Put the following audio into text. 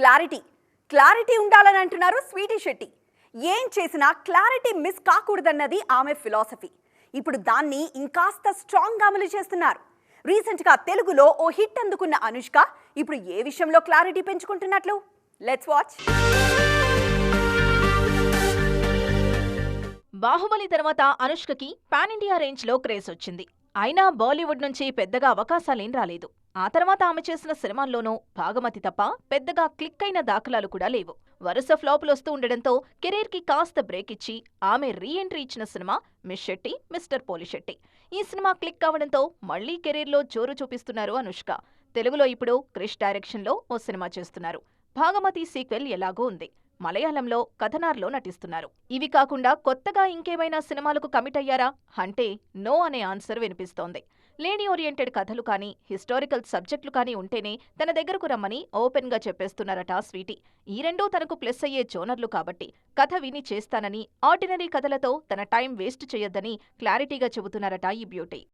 Clarity. Clarity ఉండాలని అంటున్నారు Sweety Shetty. ఏం చేసినా క్లారిటీ మిస్ కాకూడదన్నది ఆమె ఫిలాసఫీ. ఇప్పుడు దాన్ని ఇంకాస్త స్ట్రాంగ్ అమలు చేస్తున్నారు. రీసెంట్గా తెలుగులో ఓ హిట్ అందుకున్న అనుష్క ఇప్పుడు ఏ విషయంలో క్లారిటీ పెంచుకుంటున్నట్లు? లెట్స్ వాచ్ బాహుబలి తర్వాత అనుష్కకి పాన్ ఇండియా రేంజ్లో క్రేజ్ వచ్చింది. అయినా బాలీవుడ్ నుంచి పెద్దగా అవకాశాలేం రాలేదు. ఆ తర్వాత ఆమె చేసిన సినిమాల్లోనూ భాగమతి తప్ప పెద్దగా క్లిక్ అయిన దాఖలాలు కూడా లేవు. వరుస ఫ్లాపులు వస్తూ ఉండడంతో కెరీర్కి కాస్త బ్రేక్ ఇచ్చి ఆమె రీ ఎంట్రీ ఇచ్చిన cinema miss Shetty mister Polishetty ఈ సినిమా క్లిక్ కావడంతో మళ్ళీ కెరీర్లో జోరు చూపిస్తున్నారు అనుష్క. తెలుగులో ఇప్పుడు క్రిష్ డైరెక్షన్లో ఓ సినిమా చేస్తున్నారు. భాగమతి సీక్వెల్ ఎలాగో ఉంది. మలయాళంలో కథనార్లో నటిస్తున్నారు. ఇవి కాకుండా కొత్తగా ఇంకేమైనా సినిమాలకు కమిట్ అయ్యారా? అంటే నో అనే ఆన్సర్ వినిపిస్తోంది. లేడీ ఓరియంటెడ్ కథలు కానీ హిస్టారికల్ సబ్జెక్టులు కానీ ఉంటేనే తన దగ్గరకు రమ్మని ఓపెన్గా చెప్పేస్తున్నారట స్వీటీ. ఈ రెండూ తనకు ప్లస్ అయ్యే జోనర్లు కాబట్టి కథ విని చేస్తానని ఆర్డినరీ కథలతో తన టైం వేస్ట్ చేయొద్దని క్లారిటీగా చెబుతున్నారట ఈ బ్యూటీ.